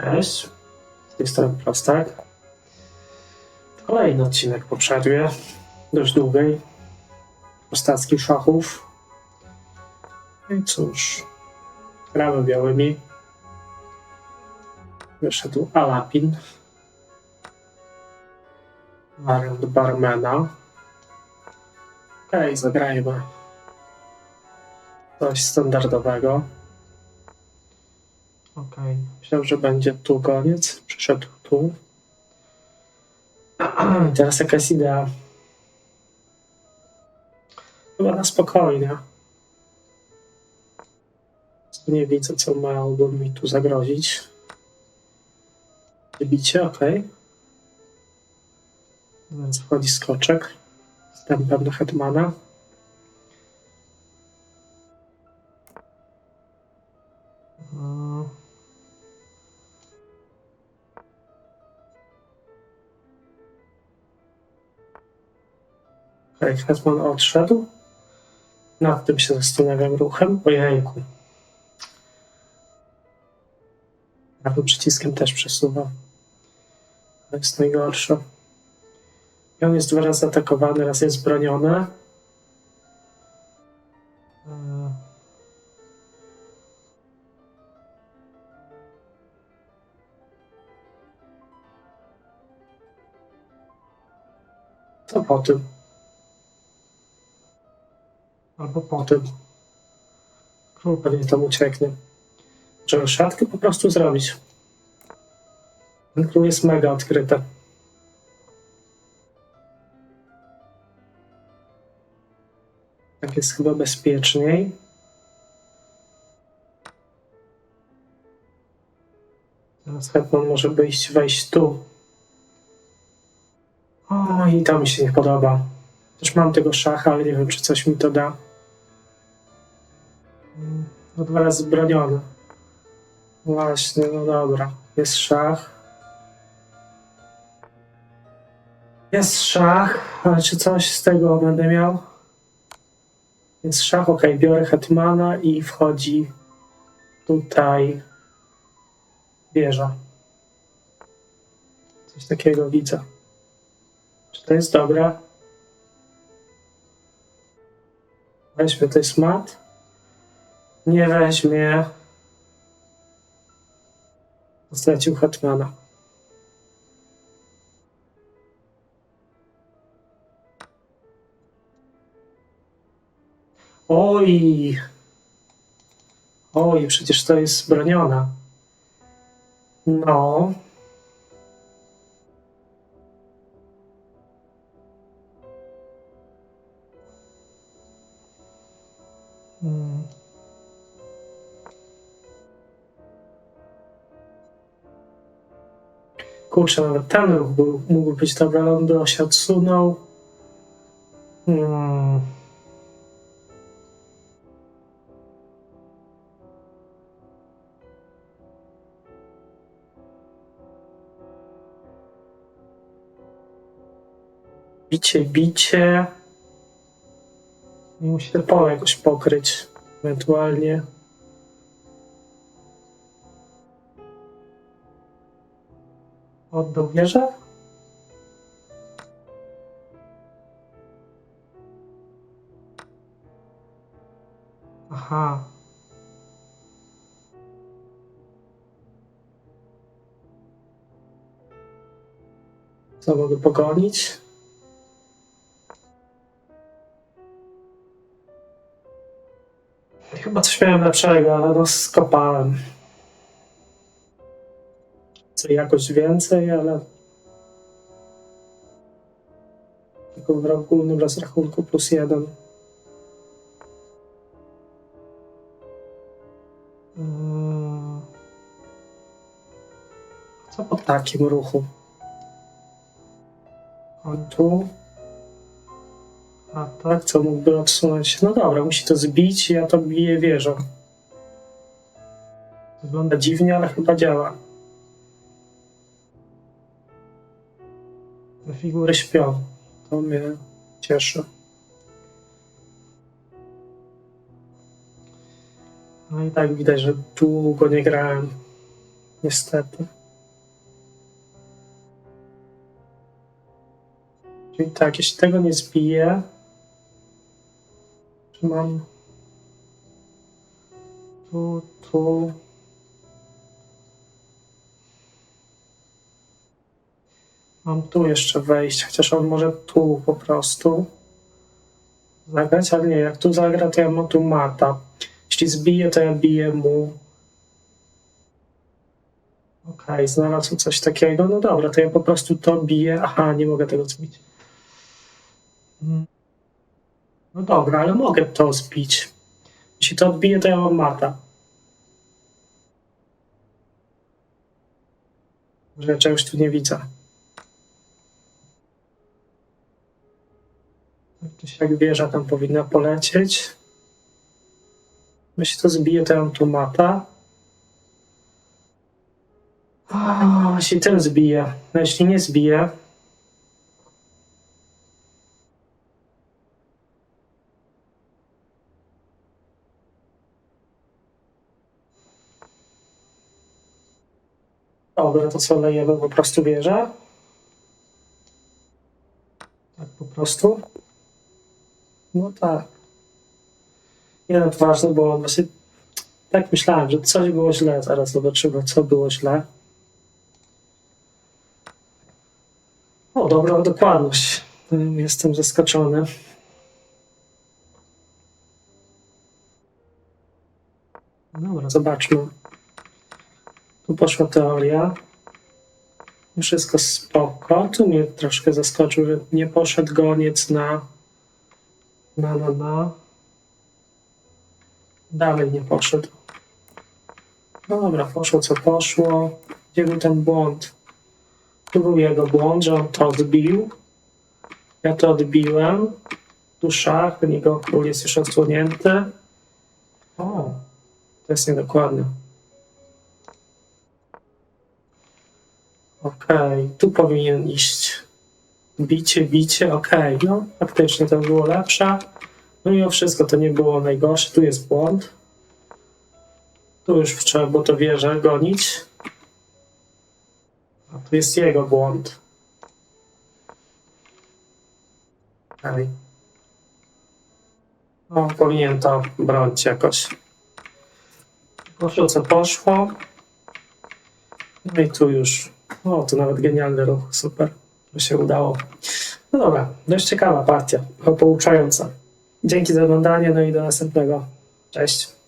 Cześć. Z tej strony Prostak. Kolejny odcinek po przerwie. Dość długiej. Prostackich szachów. No I cóż. Gramy białymi. Wyszedł Alapin. Wariant barmana. Okej, zagrajmy. Coś standardowego. Okej, myślałem, że będzie tu koniec. Przyszedł tu. Teraz jakaś idea. Chyba na spokojnie. Nie widzę, co miałoby mi tu zagrozić. Bicie, okej. Zaraz wchodzi skoczek. Wstępem do Hetmana. Okej, Hetman odszedł. Nad tym się zastanawiam ruchem. Ojejku. Prawym przyciskiem też przesuwam. To jest najgorsze. I on jest dwa razy atakowany, raz jest broniony. Co po tym? Albo po tym. Król pewnie tam ucieknie. Trzeba szatkę po prostu zrobić. Ten król jest mega odkryty. Tak jest chyba bezpieczniej. Teraz Hetman może wyjść, wejść tu. O, i to mi się nie podoba. Też mam tego szacha, ale nie wiem, czy coś mi to da. No dwa razy broniony. Właśnie, no dobra. Jest szach. Jest szach, ale czy coś z tego będę miał? Jest szach, ok, biorę hetmana i wchodzi tutaj wieża. Coś takiego widzę. Czy to jest dobre? Weźmy, to jest mat. Nie weźmie. Stracił hetmana. Oj! Oj, przecież to jest broniona. No. Hmm. Kurczę, nawet ten ruch był, mógł być dobry, ale on by się odsunął. Hmm. Bicie, bicie. Musi pole jakoś pokryć, ewentualnie. Oddał wieżę? Aha. Co mogę pogonić? Chyba coś miałem lepszego, ale no Co jakoś więcej, ale tylko w ogólnym rozrachunku plus jeden. Co po takim ruchu? On tu. A tak, co mógłby odsunąć? No dobra, musi to zbić, ja to biję wieżą. Wygląda dziwnie, ale chyba działa. Figury śpią. To mnie cieszy. No i tak widać, że długo nie grałem. Niestety. Czyli tak, jeśli tego nie zbiję, czy mam tu, tu. Mam tu jeszcze wejść, chociaż on może tu po prostu zagrać, ale nie, jak tu zagra, to ja mam tu mata. Jeśli zbiję, to ja biję mu. Okej, znalazł coś takiego. No dobra, to ja po prostu to biję. Aha, nie mogę tego zbić. Mm. No dobra, ale mogę to zbić. Jeśli to odbiję, to ja mam mata. Że ja czegoś tu nie widzę. Czy siak wieża tam powinna polecieć. Jeśli to zbije, mam tu mata. A, jeśli ten zbije, no jeśli nie zbije, Dobra, to co lejemy po prostu wieżę? Tak po prostu? No tak. Jeden ważny, bo właśnie tak myślałem, że coś było źle. Zaraz zobaczymy, co było źle. O, dobra dokładność. Jestem zaskoczony. Dobra, zobaczmy. Tu poszła teoria. Wszystko spoko. Tu mnie troszkę zaskoczył, że nie poszedł goniec na na, na, na. Dalej nie poszedł. No dobra, poszło co poszło. Gdzie był ten błąd? Tu był jego błąd, że on to odbił. Ja to odbiłem. Tu szach, jego król jest już odsłonięty. O, to jest niedokładne. Okej, tu powinien iść. Bicie, bicie, okej, no faktycznie to było lepsze. No mimo wszystko to nie było najgorsze, tu jest błąd. Tu już trzeba było to wieżę gonić. A tu jest jego błąd. Okej. No, powinien to bronić jakoś. Poszło co poszło. No i tu już. O, to nawet genialny ruch, super że się udało. No dobra, dość ciekawa partia, pouczająca. Dzięki za oglądanie, no i do następnego. Cześć.